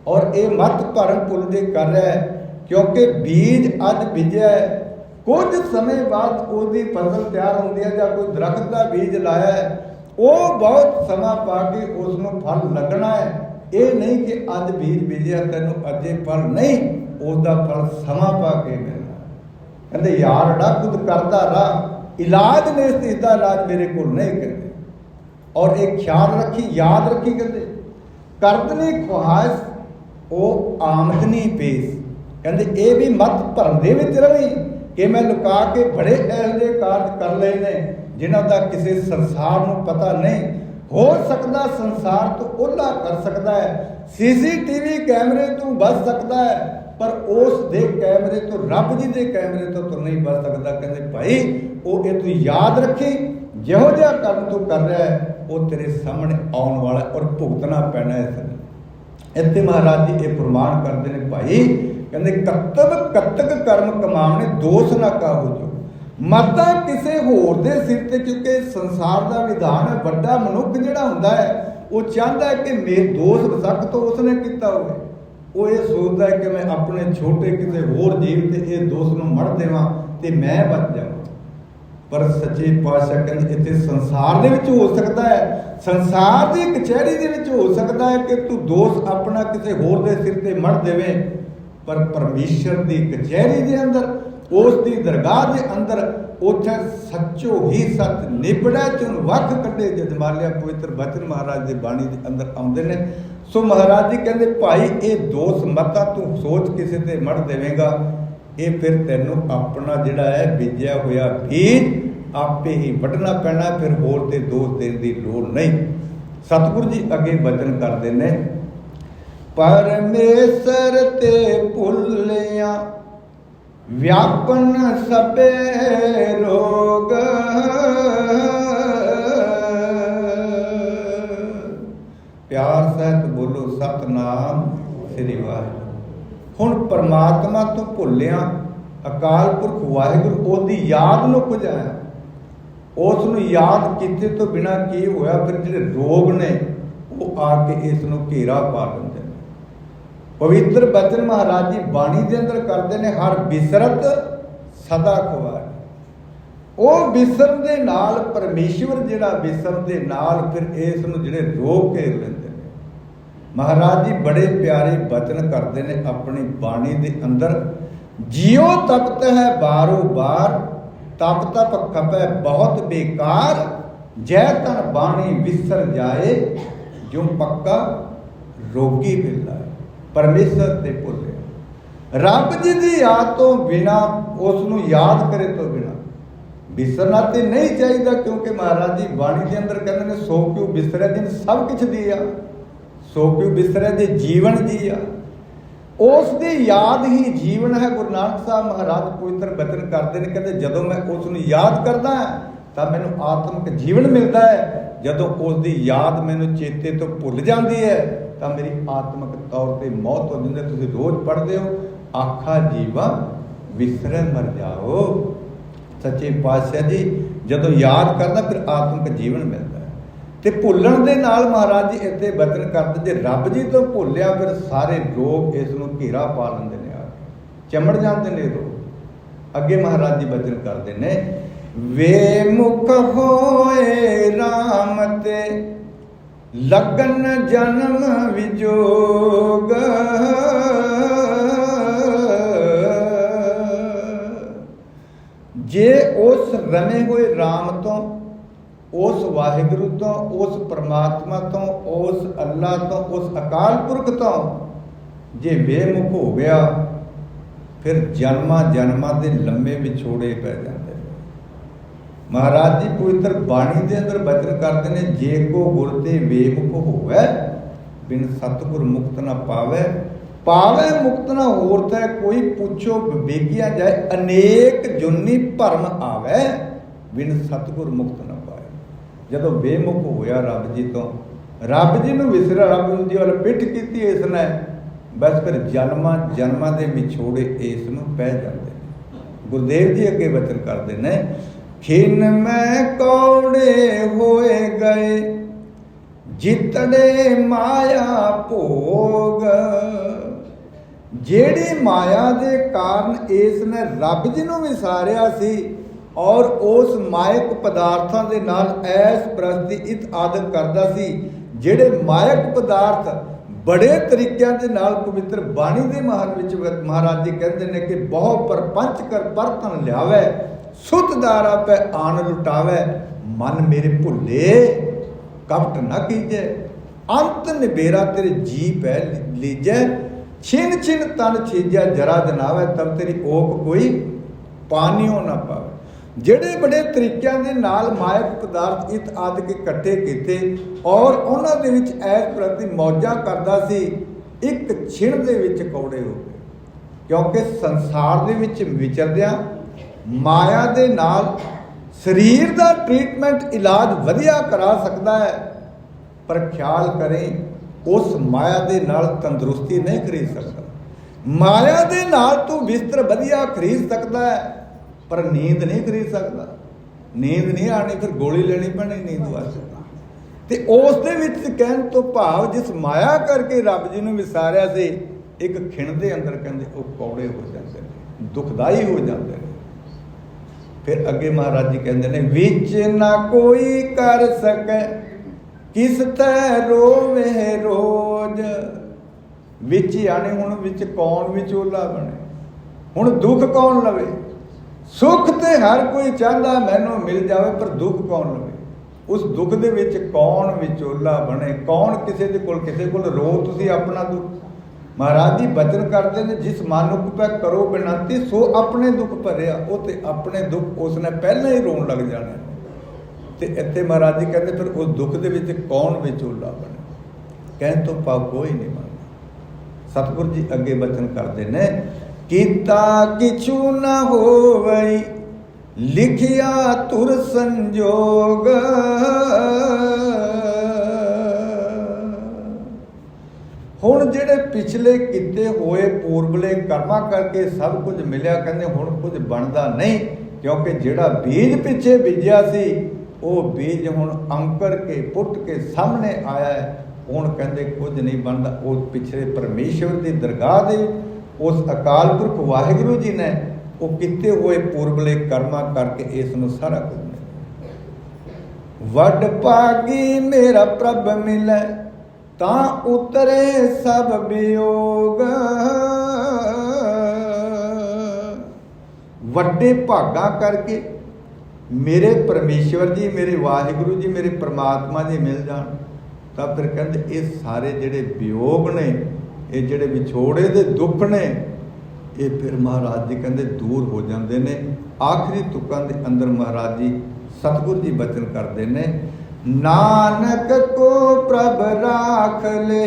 ਔਰ ਇਹ ਮਤ ਭਰਨ ਭੁੱਲ ਦੇ ਕਰ ਰਿਹਾ ਕਿਉਂਕਿ ਬੀਜ ਅੱਜ ਬੀਜਿਆ ਹੈ। ਕੁਝ ਸਮੇਂ ਬਾਅਦ ਉਹਦੀ ਫਸਲ ਤਿਆਰ ਹੁੰਦੀ ਹੈ ਜਾਂ ਕੋਈ ਦਰਖਤ ਦਾ ਬੀਜ ਲਾਇਆ ਹੈ। ਉਹ ਬਹੁਤ ਸਮਾਂ ਪਾ ਕੇ ਉਸ ਨੂੰ ਫਲ ਲੱਗਣਾ ਹੈ। ਇਹ ਨਹੀਂ ਕਿ ਅੱਜ ਬੀਜ ਬੀਜਿਆ, ਤੈਨੂੰ ਅੱਜੇ ਫਲ ਨਹੀਂ ਉਸ ਦਾ ਫਲ ਸਮਾਂ ਪਾ ਕੇ ਮਿਲਣਾ। ਕਹਿੰਦੇ, ਯਾਰ, ਡਾ, ਖੁਦ ਕਰਦਾ ਰਾਹ। ਇਲਾਜ ਨੇ ਇਸ ਦਾ ਇਲਾਜ ਮੇਰੇ ਕੋਲ ਨਹੀਂ ਕਰਦੇ ਔਰ ਇਹ ਖਿਆਲ ਰੱਖੀ, ਯਾਦ ਰੱਖੀ ਕਹਿੰਦੇ ਕਰਦਨੀ ਖੁਹਾਇਸ਼, ਉਹ ਆਮਦਨੀ ਪੇਸ ਕਹਿੰਦੇ, ਇਹ ਵੀ ਮਤ ਭਰਨ ਦੇ ਵਿੱਚ ਰਵੀ ਕਿ ਮੈਂ ਲੁਕਾ ਕੇ ਬੜੇ ਇਹੋ ਜਿਹੇ ਕਾਰਜ ਕਰ ਲਏ ਨੇ, ਜਿਨ੍ਹਾਂ ਦਾ ਕਿਸੇ ਸੰਸਾਰ ਨੂੰ ਪਤਾ ਨਹੀਂ। ਹੋ ਸਕਦਾ ਸੰਸਾਰ ਤੋਂ ਉਹਲਾ ਕਰ ਸਕਦਾ ਹੈ। ਸੀਸੀਟੀਵੀ ਕੈਮਰੇ ਤੋਂ ਬਚ ਸਕਦਾ ਹੈ, ਪਰ ਉਸ ਦੇ ਕੈਮਰੇ ਤੋਂ, ਰੱਬ ਜੀ ਦੇ ਕੈਮਰੇ ਤੋਂ ਤੂੰ ਨਹੀਂ ਬਚ ਸਕਦਾ। ਕਹਿੰਦੇ, ਭਾਈ, ਉਹ ਇਹ ਤੂੰ ਯਾਦ ਰੱਖੀ, ਜਿਹੋ ਜਿਹਾ ਕੰਮ ਤੂੰ ਕਰ ਰਿਹਾ ਹੈ, ਉਹ ਤੇਰੇ ਸਾਹਮਣੇ ਆਉਣ ਵਾਲਾ ਔਰ ਭੁਗਤਣਾ ਪੈਣਾ ਹੈ ਇੱਥੇ ਮਹਾਰਾਜ ਜੀ ਇਹ ਪ੍ਰਮਾਣ ਕਰਦੇ ਨੇ, ਭਾਈ ਕਹਿੰਦੇ ਕਤਬ ਕਤਕ ਕਰਮ ਕਮਾਉਣੇ ਦੋਸ਼ ਨਾ ਕਾਹੋ ਜੋ ਮਾਤਾ ਕਿਸੇ ਹੋਰ ਦੇ ਸਿਰ ਤੇ ਕਿਉਂਕਿ ਸੰਸਾਰ ਦਾ ਵਿਧਾਨ ਹੈ, ਵੱਡਾ ਮਨੁੱਖ ਜਿਹੜਾ ਹੁੰਦਾ ਹੈ, ਉਹ ਚਾਹੁੰਦਾ ਹੈ ਕਿ ਮੇਰੇ ਦੋਸ਼ ਵਸਕ ਤੋਂ ਉਸਨੇ ਕੀਤਾ ਹੋਵੇ। ਉਹ ਇਹ ਸੋਚਦਾ ਹੈ ਕਿ ਮੈਂ ਆਪਣੇ ਛੋਟੇ ਕਿਸੇ ਹੋਰ ਜੀਵ ਤੇ ਇਹ ਦੋਸ਼ ਨੂੰ ਮੜ ਦੇਵਾਂ ਤੇ ਮੈਂ ਬਚ ਜਾਵਾਂ। ਪਰ ਸੱਚੇ ਪਾਤਸ਼ਾਹ ਕਹਿੰਦੇ ਇੱਥੇ ਸੰਸਾਰ ਦੇ ਵਿੱਚ ਹੋ ਸਕਦਾ ਹੈ, ਸੰਸਾਰ ਦੀ ਕਚਹਿਰੀ ਦੇ ਵਿੱਚ ਹੋ ਸਕਦਾ ਹੈ ਕਿ ਤੂੰ ਦੋਸ਼ ਆਪਣਾ ਕਿਸੇ ਹੋਰ ਦੇ ਸਿਰ ਤੇ ਮੜ ਦੇਵੇਂ। ਪਰ ਪਰਮੇਸ਼ਰ ਦੀ ਕਚਹਿਰੀ ਦੇ ਅੰਦਰ, ਉਸ ਦੀ ਦਰਗਾਹ ਦੇ ਅੰਦਰ, ਉੱਥੇ ਸੱਚੋ ਹੀ ਸੱਚ ਨਿਬੜਾ ਚੁਣ ਵੱਖ ਕੱਢੇ ਜਜਮਾਲਿਆ ਪਵਿੱਤਰ ਬਚਨ ਮਹਾਰਾਜ ਦੀ ਬਾਣੀ ਦੇ ਅੰਦਰ ਆਉਂਦੇ ਨੇ। ਸੋ ਮਹਾਰਾਜ ਜੀ ਕਹਿੰਦੇ, ਭਾਈ, ਇਹ ਦੋਸ਼ ਮਤਾ ਤੂੰ ਸੋਚ ਕਿਸੇ ਤੇ ਮੜ ਦੇਵੇਂਗਾ। ਇਹ ਫਿਰ ਤੈਨੂੰ ਆਪਣਾ ਜਿਹੜਾ ਹੈ ਬੀਜਿਆ ਹੋਇਆ ਬੀਜ ਆਪੇ ਹੀ ਵੱਢਣਾ ਪੈਣਾ, ਫਿਰ ਹੋਰ ਤੇ ਦੋਸ਼ ਦੇਣ ਦੀ ਲੋੜ ਨਹੀਂ। ਸਤਿਗੁਰੂ ਜੀ ਅੱਗੇ ਬਚਨ ਕਰਦੇ ਨੇ ਪਰਮੇਸ਼ਰ ਤੇ ਭੁੱਲਿਆ, ਵਿਆਪਨ ਸਭੇ ਰੋਗ। ਪਿਆਰ ਸਹਿਤ ਬੋਲੋ, ਸਤਨਾਮ ਸ੍ਰੀ ਵਾਹਿਗੁਰੂ। ਹੁਣ ਪਰਮਾਤਮਾ ਤੋਂ ਭੁੱਲਿਆ, ਅਕਾਲ ਪੁਰਖ ਵਾਹਿਗੁਰੂ, ਉਹਦੀ ਯਾਦ ਨੂੰ ਪੁਜਾਇਆ ਉਸ ਨੂੰ ਯਾਦ ਕੀਤੇ ਤੋਂ ਬਿਨਾ ਕੀ ਹੋਇਆ? ਫਿਰ ਜਿਹੜੇ ਰੋਗ ਨੇ, ਉਹ ਆ ਕੇ ਇਸ ਨੂੰ ਘੇਰਾ ਪਾ ਲੈਂਦੇ ਪਵਿੱਤਰ ਬਚਨ ਮਹਾਰਾਜ ਜੀ ਬਾਣੀ ਦੇ ਅੰਦਰ ਕਰਦੇ ਨੇ, ਹਰ ਬਿਸਰਤ ਸਦਾ ਖਵਾਰ ਉਹ ਬਿਸਰਨ ਦੇ ਨਾਲ ਪਰਮੇਸ਼ਵਰ ਜਿਹੜਾ ਬਿਸਰਨ ਦੇ ਨਾਲ ਫਿਰ ਇਸ ਨੂੰ ਜਿਹੜੇ ਰੋਗ ਘੇਰ ਲੈਂਦੇ ਨੇ। ਮਹਾਰਾਜ ਜੀ ਬੜੇ ਪਿਆਰੇ ਬਚਨ ਕਰਦੇ ਨੇ ਆਪਣੀ ਬਾਣੀ ਦੇ ਅੰਦਰ। ਜਿਉ ਤਪਤ ਹੈ ਬਾਰੋ ਬਾਰ, ਤਪ ਤਪ ਖਪੈ ਬਹੁਤ ਬੇਕਾਰ, ਜੈ ਤਨ ਬਾਣੀ ਵਿਸਰ ਜਾਏ ਜੋ ਪੱਕਾ ਰੋਗੀ ਮਿਲਦਾ ਪਰਮੇਸ਼ਰ ਤੇ ਭੁੱਲੇ। ਰੱਬ ਜੀ ਦੀ ਯਾਦ ਤੋਂ ਬਿਨਾ, ਉਸ ਨੂੰ ਯਾਦ ਕਰੇ ਤੋਂ ਬਿਨਾ ਬਿਸਰਨਾ ਤੇ ਨਹੀਂ ਚਾਹੀਦਾ ਕਿਉਂਕਿ ਮਹਾਰਾਜ ਜੀ ਬਾਣੀ ਦੇ ਅੰਦਰ ਕਹਿੰਦੇ ਨੇ, ਸੋ ਕਿਉ ਬਿਸਰੇ ਦਿਨ ਸਭ ਕੁਝ ਆ ਸੋ ਕਿਉ ਬਿਸਰੇ ਦੇ ਜੀਵਨ ਜੀਆ ਉਸ ਦੀ ਯਾਦ ਹੀ ਜੀਵਨ ਹੈ, ਗੁਰੂ ਨਾਨਕ ਸਾਹਿਬ ਮਹਾਰਾਜ ਪਵਿੱਤਰ ਬਚਨ ਕਰਦੇ ਨੇ, ਕਹਿੰਦੇ ਜਦੋਂ ਮੈਂ ਉਸ ਨੂੰ ਯਾਦ ਕਰਦਾ ਤਾਂ ਮੈਨੂੰ ਆਤਮਿਕ ਜੀਵਨ ਮਿਲਦਾ ਹੈ, ਜਦੋਂ ਉਸ ਦੀ ਯਾਦ ਮੈਨੂੰ ਚੇਤੇ ਤੋਂ ਭੁੱਲ ਜਾਂਦੀ ਹੈ। ਤਾਂ ਮੇਰੀ ਆਤਮਿਕ ਤੌਰ ਤੇ ਮੌਤ ਹੋ ਜਾਂਦੀ ਤੁਸੀਂ ਰੋਜ਼ ਪੜ੍ਹਦੇ ਹੋ। ਆਖਾ ਜੀਵਾ, ਵਿਸਰੇ ਮਰ ਜਾਓ। ਸੱਚੇ ਪਾਤਸ਼ਾਹ ਜੀ, ਜਦੋਂ ਯਾਦ ਕਰਦਾ, ਫਿਰ ਆਤਮਿਕ ਜੀਵਨ ਮਿਲਦਾ ਤੇ ਭੁੱਲਣ ਦੇ ਨਾਲ ਮਹਾਰਾਜ ਜੀ, ਇੱਥੇ ਬਚਨ ਕਰਦੇ, ਜੇ ਰੱਬ ਜੀ ਤੋਂ ਭੁੱਲਿਆ, ਫਿਰ ਸਾਰੇ ਲੋਕ ਇਸ ਨੂੰ ਘੇਰਾ ਪਾ ਲੈਂਦੇ ਨੇ ਆ ਚਮੜ ਜਾਂਦੇ ਨੇ ਲੋਕ। ਅੱਗੇ ਮਹਾਰਾਜ ਜੀ ਬਚਨ ਕਰਦੇ ਨੇ, ਵੇ ਮੁਖ ਹੋਏ RAM ਤੇ ਲਗਨ ਜਨਮ ਵਿਜੋਗ। ਜੇ ਉਸ ਰਮੇ ਹੋਏ RAM ਤੋਂ, ਉਸ ਵਾਹਿਗੁਰੂ ਤੋਂ, ਉਸ ਪਰਮਾਤਮਾ ਤੋਂ, ਉਸ ਅੱਲਾ ਤੋਂ, ਉਸ ਅਕਾਲ ਪੁਰਖ ਤੋਂ ਜੇ ਬੇਮੁਖ ਹੋ ਗਿਆ, ਫਿਰ ਜਨਮਾਂ ਜਨਮਾਂ ਦੇ ਲੰਮੇ ਵਿਛੋੜੇ ਪੈ ਜਾਂਦੇ ਮਹਾਰਾਜ ਜੀ, ਪਵਿੱਤਰ ਬਾਣੀ ਦੇ ਅੰਦਰ ਬਚਨ ਕਰਦੇ ਨੇ, ਜੇ ਕੋ ਗੁਰ ਤੇ ਬੇਮੁਖ ਹੋਵੇ, ਬਿਨ ਸਤਿਗੁਰ ਮੁਕਤ ਨਾ ਪਾਵੇ ਪਾਵੇ ਮੁਕਤ ਨਾ ਹੋਰ ਤਾਂ ਕੋਈ ਪੁੱਛੋ ਵਿਵੇਕਿਆ ਜਾਏ, ਅਨੇਕ ਜੁਨੀ ਭਰਮ ਆਵੇ, ਬਿਨ ਸਤਿਗੁਰ ਮੁਕਤ ਨਾ ਪਾਏ। ਜਦੋਂ ਬੇਮੁਖ ਹੋਇਆ ਰੱਬ ਜੀ ਤੋਂ, ਰੱਬ ਜੀ ਨੂੰ ਵਿਸਰਿਆ, ਰੱਬ ਜੀ ਵੱਲ ਪਿੱਠ ਕੀਤੀ ਇਸ ਨੇ, ਬਸ ਫਿਰ ਜਨਮਾਂ ਜਨਮਾਂ ਦੇ ਵਿਛੋੜੇ ਇਸ ਨੂੰ ਪੈ ਜਾਂਦੇ ਨੇ। ਗੁਰਦੇਵ ਜੀ ਅੱਗੇ ਬਚਨ ਕਰਦੇ ਨੇ ਖਿਨ ਮੈਂ ਕੌੜੇ ਹੋਏ ਗਏ ਜਿਤੜੇ ਮਾਇਆ ਭੋਗ। ਜਿਹੜੀ ਮਾਇਆ ਦੇ ਕਾਰਨ ਇਸ ਨੇ ਰੱਬ ਜੀ ਨੂੰ ਵਿਸਾਰਿਆ ਸੀ ਔਰ ਉਸ ਮਾਇਕ ਪਦਾਰਥਾਂ ਦੇ ਨਾਲ ਐਸ ਪ੍ਰਸਤੀ ਇਤ ਆਦਿ ਕਰਦਾ ਸੀ, ਜਿਹੜੇ ਮਾਇਕ ਪਦਾਰਥ ਬੜੇ ਤਰੀਕਿਆਂ ਦੇ ਨਾਲ ਪਵਿੱਤਰ ਬਾਣੀ ਦੇ ਮਹਾਨ ਵਿੱਚ ਮਹਾਰਾਜ ਜੀ ਕਹਿੰਦੇ ਨੇ ਕਿ ਬਹੁ ਪਰਪੰਚ ਕਰ ਪਰਤਨ ਲਿਆਵੇ ਸੁਤ ਦਾਰਾ ਪੈ ਆਣ ਲੁਟਾਵੇ, ਮਨ ਮੇਰੇ ਭੁੱਲੇ, ਕਪਟ ਨਾ ਕੀਜੈ। ਅੰਤ ਨਿਬੇਰਾ ਤੇਰੇ ਜੀ ਪੈ ਲੀਜੈ। ਛਿਨ ਛਿਨ ਤਨ ਛੀਜੈ ਜਰਾ ਜਨਾਵੇ, ਤਬ ਤੇਰੀ ਓਕ ਕੋਈ ਪਾਣੀਓ ਨਾ ਪਾਵੇ। ਜਿਹੜੇ ਬੜੇ ਤਰੀਕਿਆਂ ਦੇ ਨਾਲ ਮਾਇਕ ਪਦਾਰਥ ਇਤ ਆਦਿ ਕੇ ਇਕੱਠੇ ਕੀਤੇ ਔਰ ਉਹਨਾਂ ਦੇ ਵਿੱਚ ਐਸ ਪ੍ਰਤੀ ਮੌਜਾਂ ਕਰਦਾ ਸੀ, ਇੱਕ ਛਿਣ ਦੇ ਵਿੱਚ ਕੌੜੇ ਹੋ ਗਏ। ਕਿਉਂਕਿ ਸੰਸਾਰ ਦੇ ਵਿੱਚ ਵਿਚਰਦਿਆਂ ਮਾਇਆ ਦੇ ਨਾਲ ਸਰੀਰ ਦਾ ਟ੍ਰੀਟਮੈਂਟ ਇਲਾਜ ਵਧੀਆ ਕਰਾ ਸਕਦਾ ਹੈ, ਪਰ ਖਿਆਲ ਕਰੇ, ਉਸ ਮਾਇਆ ਦੇ ਨਾਲ ਤੰਦਰੁਸਤੀ ਨਹੀਂ ਖਰੀਦ ਸਕਦਾ। ਮਾਇਆ ਦੇ ਨਾਲ ਤੂੰ ਬਿਸਤਰ ਵਧੀਆ ਖਰੀਦ ਸਕਦਾ ਹੈ, ਪਰ ਨੀਂਦ ਨਹੀਂ ਖਰੀਦ ਸਕਦਾ। ਨੀਂਦ ਨਹੀਂ ਆਣੀ ਫਿਰ ਗੋਲੀ ਲੈਣੀ ਪੈਣੀ ਨੀਂਦ ਵਾਸਤੇ ਤੇ ਉਸ ਦੇ ਵਿੱਚ ਕਹਿਣ ਤੋਂ ਭਾਵ, ਜਿਸ ਮਾਇਆ ਕਰਕੇ ਰੱਬ ਜੀ ਨੂੰ ਵਿਸਾਰਿਆ ਸੀ, ਇੱਕ ਖਿਣ ਦੇ ਅੰਦਰ ਕਹਿੰਦੇ, ਉਹ ਕੌੜੇ ਹੋ ਜਾਂਦੇ ਨੇ, ਦੁਖਦਾਈ ਹੋ ਜਾਂਦੇ ਨੇ। ਫਿਰ ਅੱਗੇ ਮਹਾਰਾਜ ਜੀ ਕਹਿੰਦੇ ਨੇ, ਵਿੱਚ ਨਾ ਕੋਈ ਕਰ ਸਕੈ, ਕਿਸ ਤੈ ਰੋਵੇ ਰੋਜ। ਵਿੱਚ ਆਣੇ ਹੁਣ ਵਿੱਚ ਕੌਣ ਵਿਚੋਲਾ ਬਣੇ? ਹੁਣ ਦੁੱਖ ਕੌਣ ਲਵੇ? ਸੁੱਖ ਤੇ ਹਰ ਕੋਈ ਚਾਹੁੰਦਾ ਮੈਨੂੰ ਮਿਲ ਜਾਵੇ, ਪਰ ਦੁੱਖ ਕੌਣ ਲਵੇ? ਉਸ ਦੁੱਖ ਦੇ ਵਿੱਚ ਕੌਣ ਵਿਚੋਲਾ ਬਣੇ? ਕੌਣ ਕਿਸੇ ਦੇ ਕੋਲ, ਕਿਸੇ ਕੋਲ ਰੋ, ਤੁਸੀਂ ਆਪਣਾ ਦੁੱਖ। ਮਹਾਰਾਜ ਜੀ, ਬਚਨ ਕਰਦੇ ਨੇ, ਜਿਸ ਮਾਨੁਕ ਪੈ ਕਰੋ ਬਿਨੰਤੀ, ਸੋ ਆਪਣੇ ਦੁੱਖ ਭਰਿਆ, ਉਹ ਤੇ ਆਪਣੇ ਦੁੱਖ ਉਸਨੇ ਪਹਿਲਾਂ ਹੀ ਰੋਣ ਲੱਗ ਜਾਣਾ ਤੇ ਇੱਥੇ ਮਹਾਰਾਜ ਜੀ ਕਹਿੰਦੇ, ਫਿਰ ਉਸ ਦੁੱਖ ਦੇ ਵਿੱਚ ਕੌਣ ਵਿਚੋਲਾ ਬਣੇ? ਕਹਿਣ ਤੋਂ ਪਾ ਕੋਈ ਨਹੀਂ ਮੰਨਦਾ ਸਤਿਗੁਰ ਜੀ ਅੱਗੇ ਬਚਨ ਕਰਦੇ ਨੇ, ਕੀਤਾ ਕਿਛੂ ਨਾ ਹੋਵਈ, ਲਿਖਿਆ ਤੁਰ ਸੰਜੋਗ। ਹੁਣ ਜਿਹੜੇ ਪਿਛਲੇ ਕੀਤੇ ਹੋਏ ਪੂਰਬਲੇ ਕਰਮਾਂ ਕਰਕੇ ਸਭ ਕੁਝ ਮਿਲਿਆ, ਕਹਿੰਦੇ ਹੁਣ ਕੁਝ ਬਣਦਾ ਨਹੀਂ, ਕਿਉਂਕਿ ਜਿਹੜਾ ਬੀਜ ਪਿੱਛੇ ਬੀਜਿਆ ਸੀ, ਉਹ ਬੀਜ ਹੁਣ ਅੰਕਰ ਕੇ ਪੁੱਟ ਕੇ ਸਾਹਮਣੇ ਆਇਆ ਹੈ। ਹੁਣ ਕਹਿੰਦੇ ਕੁਝ ਨਹੀਂ ਬਣਦਾ। ਉਹ ਪਿਛਲੇ ਪਰਮੇਸ਼ਵਰ ਦੀ ਦਰਗਾਹ ਦੇ ਉਸ ਅਕਾਲ ਪੁਰਖ ਵਾਹਿਗੁਰੂ ਜੀ ਨੇ ਉਹ ਕੀਤੇ ਹੋਏ ਪੂਰਬਲੇ ਕਰਮਾਂ ਕਰਕੇ ਇਸ ਨੂੰ ਸਾਰਾ ਕੁਝ ਵੱਡ ਭਾਗੀ ਮੇਰਾ ਪ੍ਰਭ ਮਿਲੇ ਤਾਂ ਉਤਰੇ ਸਭ ਵਿਯੋਗ। ਵੱਡੇ ਭਾਗਾ ਕਰਕੇ ਮੇਰੇ ਪਰਮੇਸ਼ਵਰ ਜੀ, ਮੇਰੇ ਵਾਹਿਗੁਰੂ ਜੀ, ਮੇਰੇ ਪ੍ਰਮਾਤਮਾ ਜੀ ਮਿਲ ਜਾਣ, ਤਾਂ ਫਿਰ ਕਹਿੰਦੇ ਇਹ ਸਾਰੇ ਜਿਹੜੇ ਵਿਯੋਗ ਨੇ, ਇਹ ਜਿਹੜੇ ਵਿਛੋੜੇ ਦੇ ਦੁੱਖ ਨੇ, ਇਹ ਫਿਰ ਮਹਾਰਾਜ ਜੀ ਕਹਿੰਦੇ ਦੂਰ ਹੋ ਜਾਂਦੇ ਨੇ। ਆਖਰੀ ਤੁਕਾਂ ਦੇ ਅੰਦਰ ਮਹਾਰਾਜ ਜੀ ਸਤਿਗੁਰ ਜੀ ਬਚਨ ਕਰਦੇ ਨੇ। ਨਾਨਕ ਕੋ ਪ੍ਰਭ ਰਾਖ ਲੈ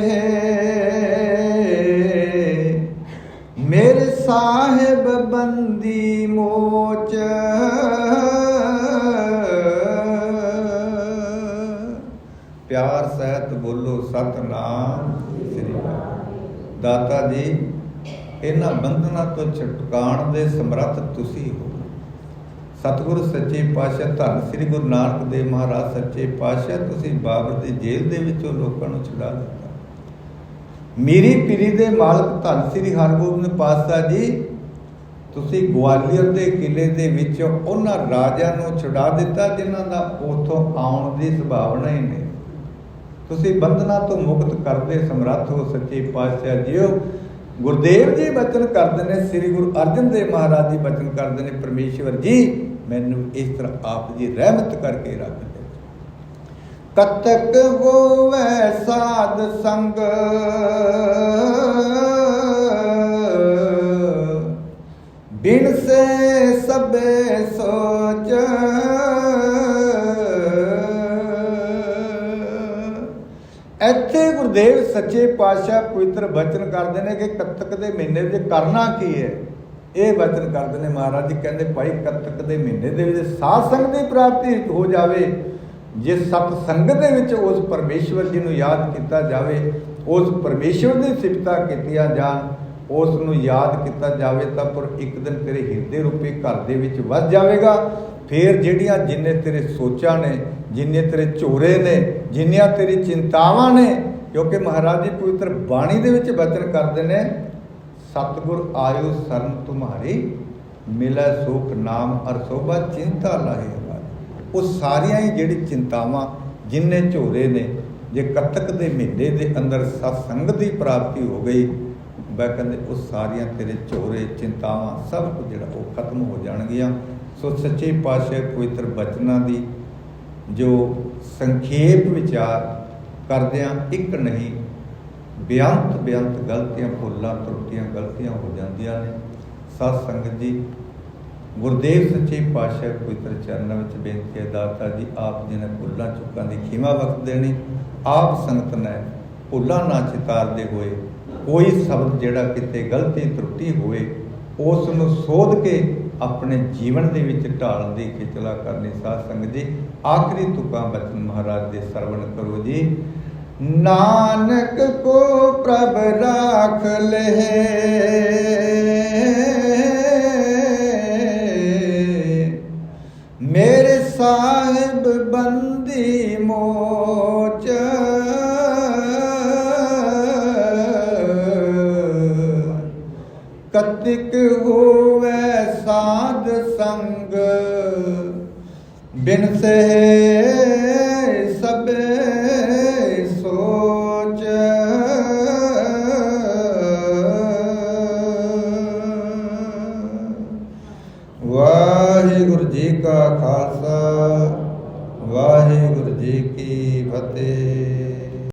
ਮੇਰੇ ਸਾਹਿਬ ਬੰਦੀ ਮੋਚ। ਬੋਲੋ ਸਤਨਾਮ ਸ੍ਰੀ ਦਾਤਾ ਜੀ, ਇਹਨਾਂ ਬੰਧਨਾਂ ਤੋਂ ਛੁਟਕਾਉਣ ਦੇ ਸਮਰੱਥ ਤੁਸੀਂ ਹੋ। ਸਤਿਗੁਰ ਸੱਚੇ ਪਾਤਸ਼ਾਹ, ਧੰਨ ਸ੍ਰੀ ਗੁਰੂ ਨਾਨਕ ਦੇਵ ਮਹਾਰਾਜ ਸੱਚੇ ਪਾਤਸ਼ਾਹ, ਤੁਸੀਂ ਬਾਬਰ ਦੀ ਜੇਲ੍ਹ ਦੇ ਵਿੱਚੋਂ ਲੋਕਾਂ ਨੂੰ ਛੁਡਾ ਦਿੱਤਾ। ਮੇਰੀ ਪੀਰੀ ਦੇ ਮਾਲਕ ਧੰਨ ਸ੍ਰੀ ਹਰਗੋਬਿੰਦ ਪਾਤਸ਼ਾਹ ਜੀ, ਤੁਸੀਂ ਗਵਾਲੀਅਰ ਦੇ ਕਿਲੇ ਦੇ ਵਿੱਚ ਉਹਨਾਂ ਰਾਜਿਆਂ ਨੂੰ ਛੁਡਾ ਦਿੱਤਾ, ਜਿਨ੍ਹਾਂ ਦਾ ਉਥੋਂ ਆਉਣ ਦੀ ਸੰਭਾਵਨਾ ਹੀ ਨਹੀਂ। ਤੁਸੀਂ ਬੰਧਨਾਂ ਤੋਂ ਮੁਕਤ ਕਰਦੇ ਸਮਰੱਥ ਹੋ, ਸੱਚੇ ਪਾਤਸ਼ਾਹ ਜੀਓ। ਗੁਰਦੇਵ ਜੀ ਬਚਨ ਕਰਦੇ ਨੇ, ਸ੍ਰੀ ਗੁਰੂ ਅਰਜਨ ਦੇਵ ਮਹਾਰਾਜ ਜੀ ਬਚਨ ਕਰਦੇ ਨੇ, ਪਰਮੇਸ਼ਵਰ ਜੀ ਮੈਨੂੰ ਇਸ ਤਰ੍ਹਾਂ ਆਪ ਜੀ ਰਹਿਮਤ ਕਰਕੇ ਰੱਖ ਦੇ। ਕਤਕ ਹੋਵੇ ਸਾਧ ਸੰਗ, ਬਿਨ ਸੇ ਸਭੇ ਸੋਚ ਇੱਥੇ ਗੁਰਦੇਵ ਸੱਚੇ ਪਾਤਸ਼ਾਹ ਪਵਿੱਤਰ ਬਚਨ ਕਰਦੇ ਨੇ ਕਿ ਕੱਤਕ ਦੇ ਮਹੀਨੇ ਵਿੱਚ ਕਰਨਾ ਕੀ ਹੈ? ਇਹ ਬਚਨ ਕਰਦੇ ਨੇ ਮਹਾਰਾਜ ਜੀ, ਕਹਿੰਦੇ ਭਾਈ ਕੱਤਕ ਦੇ ਮਹੀਨੇ ਦੇ ਵਿੱਚ ਸਾਧ ਸੰਗ ਦੀ ਪ੍ਰਾਪਤੀ ਹੋ ਜਾਵੇ, ਜੇ ਸਤ ਸੰਗਤ ਦੇ ਵਿੱਚ ਉਸ ਪਰਮੇਸ਼ਵਰ ਜੀ ਨੂੰ ਯਾਦ ਕੀਤਾ ਜਾਵੇ, ਉਸ ਪਰਮੇਸ਼ਵਰ ਦੀ ਸਿਫਤਾਂ ਕੀਤੀਆਂ ਜਾਣ, ਉਸ ਨੂੰ ਯਾਦ ਕੀਤਾ ਜਾਵੇ ਤਾਂ ਪਰ ਇੱਕ ਦਿਨ ਤੇਰੇ ਹਿਰਦੇ ਰੂਪੀ ਘਰ ਦੇ ਵਿੱਚ ਵੱਜ ਜਾਵੇਗਾ। ਫੇਰ ਜਿਹੜੀਆਂ ਜਿੰਨੇ ਤੇਰੇ ਸੋਚਾਂ ਨੇ ਜਿੰਨੇ ਤੇਰੇ ਝੋਰੇ ਨੇ, ਜਿੰਨੀਆਂ ਤੇਰੀ ਚਿੰਤਾਵਾਂ ਨੇ, ਕਿਉਂਕਿ ਮਹਾਰਾਜ ਜੀ ਪਵਿੱਤਰ ਬਾਣੀ ਦੇ ਵਿੱਚ ਬਚਨ ਕਰਦੇ ਨੇ, ਸਤਿਗੁਰ ਆਇਓ ਸਰਨ ਤੁਮਾਰੀ, ਮਿਲੈ ਸੁਖ ਨਾਮ ਅਰ ਸੋਭਾ ਚਿੰਤਾ ਲਾਹੇ ਹਮਾਰੀ। ਉਹ ਸਾਰੀਆਂ ਹੀ ਜਿਹੜੀ ਚਿੰਤਾਵਾਂ ਜਿੰਨੇ ਝੋਰੇ ਨੇ, ਜੇ ਕੱਤਕ ਦੇ ਮਹੀਨੇ ਦੇ ਅੰਦਰ ਸਤਸੰਗ ਦੀ ਪ੍ਰਾਪਤੀ ਹੋ ਗਈ, ਮੈਂ ਕਹਿੰਦੇ ਉਹ ਸਾਰੀਆਂ ਤੇਰੇ ਝੋਰੇ, ਚਿੰਤਾਵਾਂ ਸਭ ਕੁਝ ਜਿਹੜਾ ਉਹ ਖਤਮ ਹੋ ਜਾਣਗੀਆਂ। ਸੋ ਸੱਚੇ ਪਾਤਸ਼ਾਹ ਪਵਿੱਤਰ ਬਚਨਾਂ ਦੀ ਜੋ ਸੰਖੇਪ ਵਿਚਾਰ ਕਰਦਿਆਂ ਇੱਕ ਨਹੀਂ ਬੇਅੰਤ ਬੇਅੰਤ ਗਲਤੀਆਂ, ਭੁੱਲਾਂ, ਤਰੁੱਟੀਆਂ, ਗਲਤੀਆਂ ਹੋ ਜਾਂਦੀਆਂ ਨੇ। ਸਤ ਸੰਗਤ ਜੀ, ਗੁਰਦੇਵ ਸੱਚੇ ਪਾਤਸ਼ਾਹ ਪਵਿੱਤਰ ਚਰਨਾਂ ਵਿੱਚ ਬੇਨਤੀ ਹੈ, ਦਾਤਾ ਜੀ, ਆਪ ਜੀ ਨੇ ਭੁੱਲਾਂ, ਚੁੱਕਾਂ ਦੀ ਖਿਮਾ ਵਕਤ ਦੇਣੀ, ਆਪ ਸੰਗਤ ਨੇ ਭੁੱਲਾਂ ਨਾ ਚਿਤਾਰਦੇ ਹੋਏ, ਕੋਈ ਸ਼ਬਦ ਜਿਹੜਾ ਕਿਤੇ ਗਲਤੀ, ਤਰੁੱਟੀ ਹੋਏ ਉਸ ਨੂੰ ਸੋਧ ਕੇ ਆਪਣੇ ਜੀਵਨ ਦੇ ਵਿੱਚ ਢਾਲਣ ਦੀ ਖਿਚਲਾ ਕਰਨੀ। ਸਾਧ ਸੰਗਤ ਜੀ ਆਖਰੀ ਤੁਕਾਂ ਬਚਨ ਮਹਾਰਾਜ ਦੇ ਸਰਵਣ ਕਰੋ ਜੀ। ਨਾਨਕ ਕੋ ਪ੍ਰਭ ਰਾਖ ਲਹਿ।